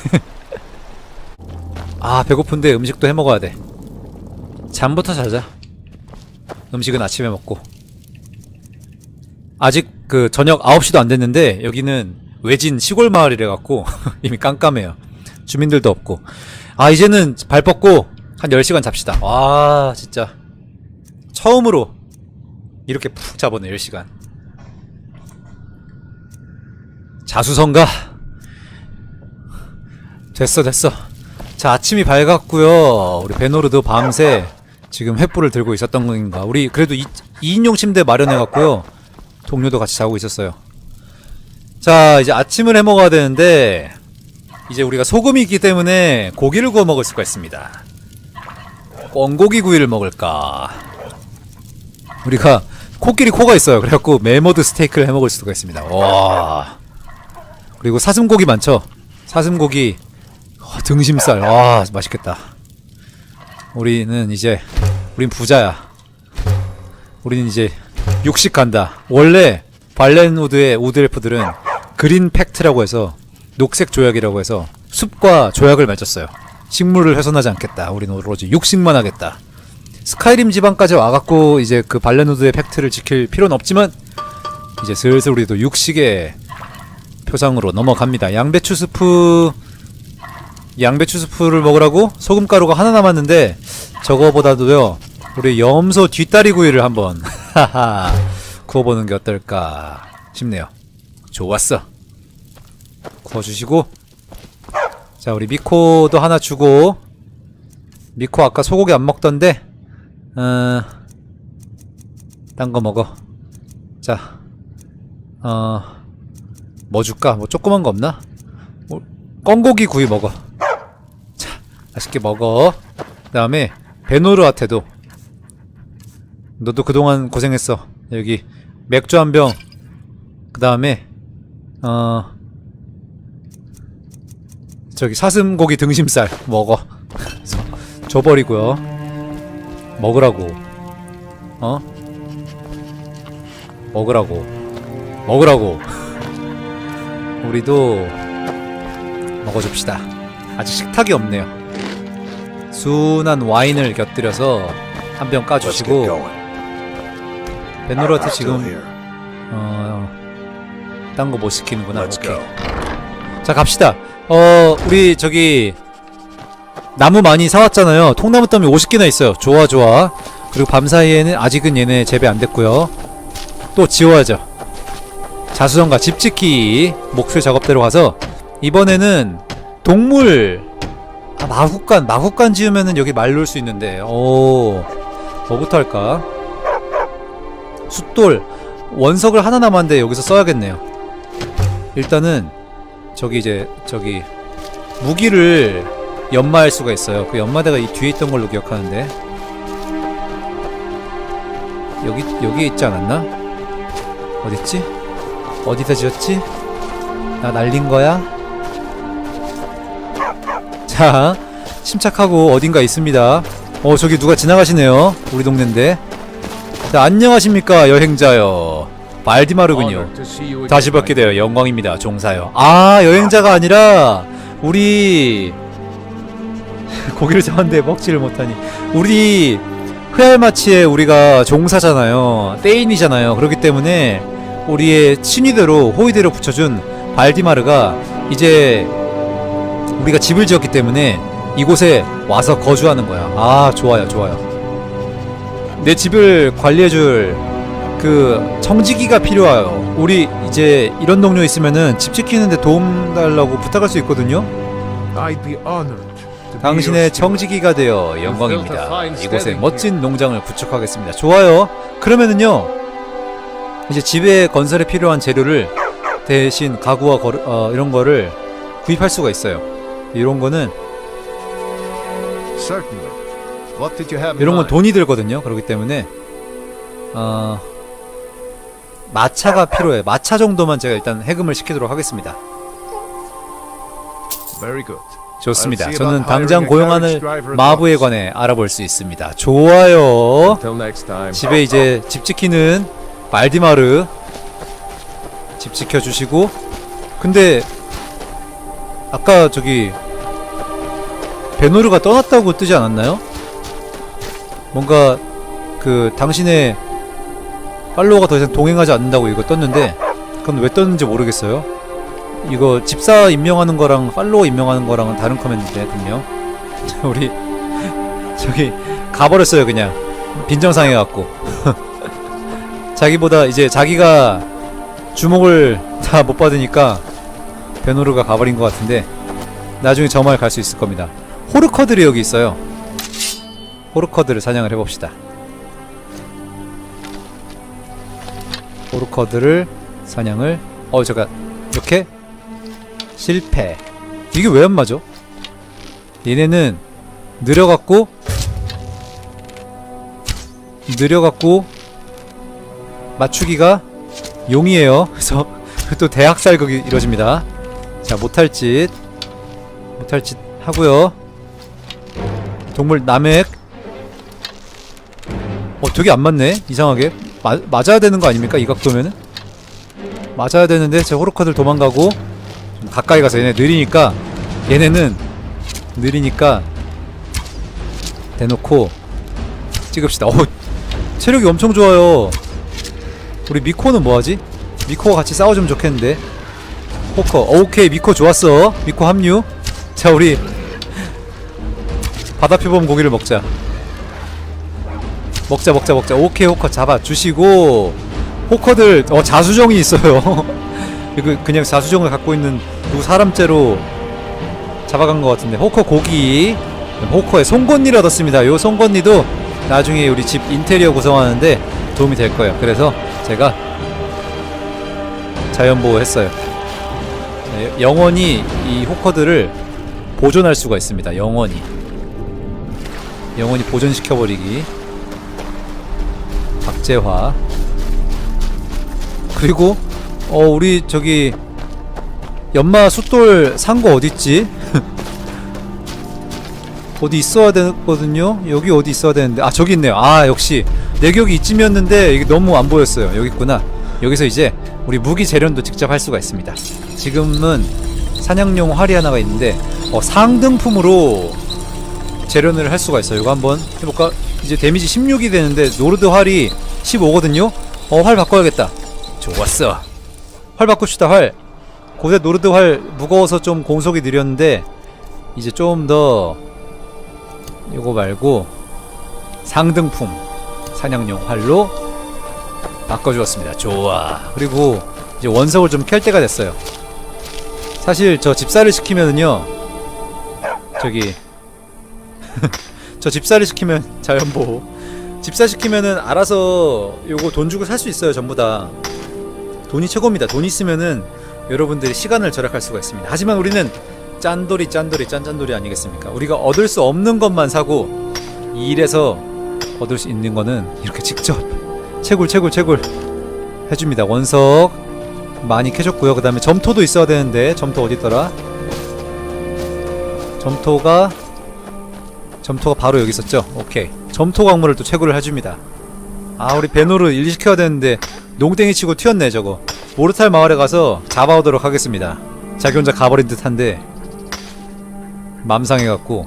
아 배고픈데 음식도 해 먹어야 돼. 잠부터 자자. 음식은 아침에 먹고. 아직 그 저녁 9시도 안 됐는데 여기는 외진 시골 마을이래 갖고 이미 깜깜해요. 주민들도 없고. 아 이제는 발 뻗고 한 10시간 잡시다. 와 진짜. 처음으로 이렇게 푹 자보네 10시간. 자수성가 됐어 됐어. 자 아침이 밝았고요. 우리 베노르도 밤새 지금 횃불을 들고 있었던 건가? 우리 그래도 2, 인용 침대 마련해갖고요. 동료도 같이 자고 있었어요. 자 이제 아침을 해 먹어야 되는데 이제 우리가 소금이 있기 때문에 고기를 구워 먹을 수가 있습니다. 꿩고기 구이를 먹을까? 우리가 코끼리 코가 있어요. 그래갖고 메모드 스테이크를 해 먹을 수가 있습니다. 와. 그리고 사슴고기 많죠? 사슴고기 와, 등심살 와 맛있겠다. 우리는 이제 우린 부자야. 우리는 이제 육식 간다. 원래 발렌우드의 우드엘프들은 그린 팩트라고 해서 녹색 조약이라고 해서 숲과 조약을 맺었어요. 식물을 훼손하지 않겠다. 우리는 오로지 육식만 하겠다. 스카이림 지방까지 와갖고 이제 그 발렌우드의 팩트를 지킬 필요는 없지만 이제 슬슬 우리도 육식의 표상으로 넘어갑니다. 양배추 스프 양배추 스프를 먹으라고 소금가루가 하나 남았는데 저거보다도요 우리 염소 뒷다리 구이를 한번 구워보는 게 어떨까 싶네요. 좋았어. 구워주시고. 자 우리 미코도 하나 주고. 미코 아까 소고기 안 먹던데 어... 딴 거 먹어. 자 어... 뭐 줄까? 뭐 조그만 거 없나? 뭐, 꿩고기 구이 먹어. 자 맛있게 먹어. 그 다음에 베노르한테도. 너도 그동안 고생했어. 여기 맥주 한 병. 그 다음에 어 저기 사슴고기 등심살 먹어. 줘버리고요. 먹으라고. 어? 먹으라고. 먹으라고. 우리도 먹어줍시다. 아직 식탁이 없네요 순한 와인을 곁들여서 한 병 까주시고 Still 지금. 어, 딴 거 못 시키는구나. 오케이. 자, 갑시다. 어, 우리 저기 나무 많이 사왔잖아요. 통나무 더미 50개나 있어요. 좋아, 좋아. 그리고 밤 사이에는 아직은 얘네 재배 안 됐고요. 또 지워야죠. 자수성가 집 짓기 목표 작업대로 가서 이번에는 동물 아, 마국간 마국간 지으면은 여기 말 놓을 수 있는데 오 뭐부터 할까? 숫돌 원석을 하나 남았는데 여기서 써야겠네요. 일단은 저기 이제 저기 무기를 연마할 수가 있어요. 그 연마대가 이 뒤에 있던 걸로 기억하는데 여기 여기 있지 않았나? 어딨지? 어디다 지었지? 나 날린 거야? 자 침착하고 어딘가 있습니다. 어 저기 누가 지나가시네요. 우리 동네인데. 자 안녕하십니까 여행자요. 발디마르군요. 다시 뵙게 되어 영광입니다, 종사요. 아, 여행자가 아니라 우리 고기를 잡았는데 먹지를 못하니 우리 흐알마치에 우리가 종사잖아요, 떼인이잖아요. 그렇기 때문에 우리의 친위대로 호위대로 붙여준 발디마르가 이제 우리가 집을 지었기 때문에 이곳에 와서 거주하는 거야. 아, 좋아요, 좋아요. 내 집을 관리해줄 그 청지기가 필요해요. 우리 이제 이런 동료 있으면은 집 지키는데 도움 달라고 부탁할 수 있거든요. 당신의. 청지기가 되어 영광입니다. 이곳에 멋진 농장을 구축하겠습니다. 좋아요. 그러면은요. 이제 집에 건설에 필요한 재료를 대신 가구와 거르, 어, 이런 거를 구입할 수가 있어요. 이런 거는 이런 건? 돈이 들거든요. 그렇기 때문에 어 마차가 필요해. 마차 정도만 제가 일단 해금을 시키도록 하겠습니다. Very good. 좋습니다. 저는 당장 고용하는 마부에. 관해 알아볼 수 있습니다. 좋아요. 집에 이제 집 지키는 발디마르 집 지켜주시고 근데 아까 저기 베노르가 떠났다고 뜨지 않았나요? 뭔가 그 당신의 팔로워가 더 이상 동행하지 않는다고 이거 떴는데 그건 왜 떴는지 모르겠어요. 이거 집사 임명하는 거랑 팔로워 임명하는 거랑은 다른 분명 우리 저기 가버렸어요 그냥 빈정상해 갖고 자기보다 이제 자기가 주목을 다 못 받으니까 베노르가 가버린 것 같은데 나중에 저 마을 갈 수 있을 겁니다. 호르커들이 여기 있어요. 호르커들을 사냥을 해봅시다. 호르커들을 사냥을 어 잠깐 이렇게 실패. 이게 왜 안 맞아? 얘네는 느려갖고 느려갖고 맞추기가 용이에요. 그래서 또 대학살극이 이루어집니다. 자 못할 짓. 못할 짓 하고요. 동물 남획. 어 되게 안 맞네 이상하게. 마, 맞아야 되는 거 아닙니까 이 각도면은? 맞아야 되는데 제 호르커들 도망가고. 좀 가까이 가서 얘네 느리니까 얘네는 느리니까 대놓고 찍읍시다. 어 체력이 엄청 좋아요. 우리 미코는 뭐하지? 미코가 같이 싸워주면 좋겠는데 어, 오케이 미코 좋았어. 미코 합류. 자 우리 바다표범 고기를 먹자. 먹자 먹자 먹자. 오케이 호커 잡아 주시고. 호커들 어 자수정이 있어요. 이거 그냥 자수정을 갖고 있는 누구 사람째로 잡아간 것 같은데. 호커 고기. 호커의 송곳니를 얻었습니다. 요 송곳니도 나중에 우리 집 인테리어 구성하는데 도움이 될 거예요. 그래서 제가 자연보호 했어요. 네, 영원히 이 호커들을 보존할 수가 있습니다. 영원히. 영원히 보존시켜버리기. 박재화. 그리고 어 우리 저기 연마 숫돌 산 거 어딨지? 어디 있어야 되거든요? 여기 어디 있어야 되는데. 아 저기 있네요. 아 역시. 내 기억이 이쯤이었는데 이게 너무 안 보였어요. 여기 있구나 여기서 이제 우리 무기 재련도 직접 할 수가 있습니다. 지금은 사냥용 활이 하나가 있는데 어, 상등품으로 재련을 할 수가 있어요. 이거 한번 해볼까? 이제 데미지 16이 되는데 노르드 활이 15거든요? 어 활 바꿔야겠다. 좋았어. 활 바꿉시다 활. 고대 노르드 활 무거워서 좀 공속이 느렸는데 이제 좀 더 이거 말고 상등품 사냥용 활로 바꿔주었습니다. 좋아. 그리고 이제 원석을 좀 캘 때가 됐어요. 사실 저 집사를 시키면은요 저기 저 집사를 시키면 자연보호 집사 시키면은 알아서 요거 돈 주고 살 수 있어요 전부 다. 돈이 최고입니다. 돈 있으면은 여러분들이 시간을 절약할 수가 있습니다. 하지만 우리는 짠돌이 짠돌이 짠짠돌이 아니겠습니까? 우리가 얻을 수 없는 것만 사고 이 일에서 얻을 수 있는 거는 이렇게 직접 채굴 채굴 채굴 해줍니다. 원석 많이 캐줬고요. 그 다음에 점토도 있어야 되는데 점토 어디 있더라? 점토가 점토가 바로 여기 있었죠? 오케이. 점토 광물을 또 채굴을 해줍니다. 아 우리 베노르 일 시켜야 되는데 농땡이 치고 튀었네 저거. 모르탈 마을에 가서 잡아오도록 하겠습니다. 자기 혼자 가버린 듯한데 맘상해갖고